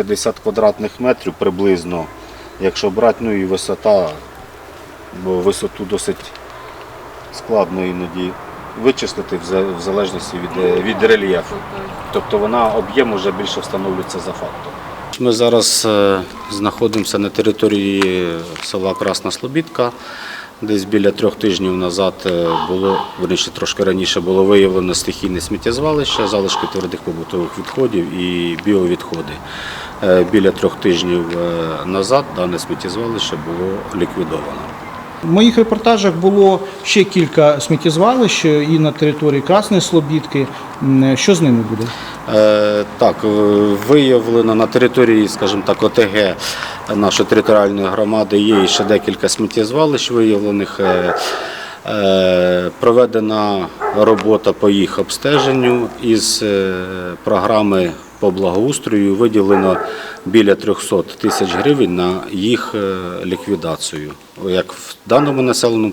150 квадратних метрів приблизно, якщо брати, ну і висота, бо висоту досить складно іноді вичислити в залежності від, е, від рельєфу. Тобто вона об'єм вже більше встановлюється за фактом. Ми зараз е, знаходимося на території села Красна Слобідка. Десь біля трьох тижнів назад е, було, верніше трошки раніше було виявлено стихійне сміттєзвалище, залишки твердих побутових відходів і біовідходи. Е, Біля трьох тижнів е, назад дане сміттєзвалище було ліквідовано. В моїх репортажах було ще кілька сміттєзвалищ і на території Красної Слобідки. Що з ними буде? Е, Так, е, виявлено на території, скажімо так, ОТГ нашої територіальної громади є ще декілька сміттєзвалищ виявлених. Е, е, Проведена робота по їх обстеженню із е, програми по благоустрою виділено біля 300 тисяч гривень на їх е, ліквідацію, як в даному населеному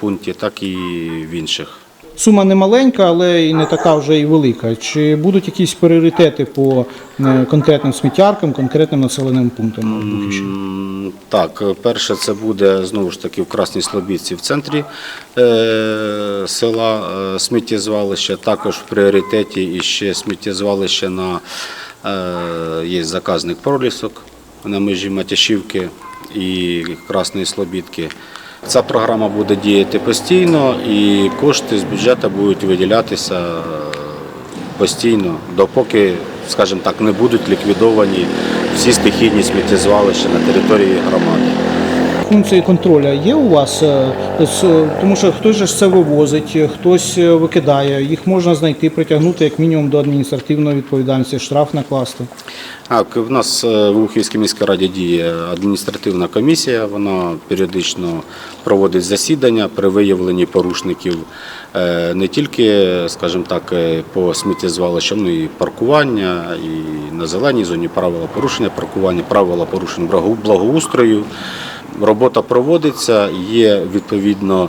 пункті, так і в інших. Сума не маленька, але і не така вже і велика. Чи будуть якісь пріоритети по е, конкретним сміттяркам, конкретним населеним пунктам Так, перше це буде знову ж таки в Красній Слобідці в центрі е, села е, сміттєзвалище. Також в пріоритеті і ще сміттєзвалище на е, є заказник пролісок на межі Матяшівки і Красної Слобідки. Ця програма буде діяти постійно і кошти з бюджету будуть виділятися е, постійно, допоки, скажімо так, не будуть ліквідовані всі стихійні сміттєзвалища на території громади. Функції контролю є у вас, Е, тому що хтось же це вивозить, хтось е, викидає. Їх можна знайти, притягнути як мінімум до адміністративної відповідальності, штраф накласти. Так, в нас е, в Ухівській міській раді діє адміністративна комісія. Вона періодично проводить засідання при виявленні порушників не тільки, скажімо так, по сміттєзвалищам, ну і паркування, і на зеленій зоні правила порушення паркування, правила порушень благоустрою. Робота проводиться, є відповідно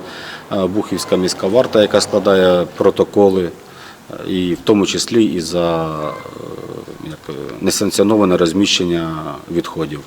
е, Бухівська міська варта, яка складає протоколи, е, і в тому числі і за е, несанкціоноване розміщення відходів.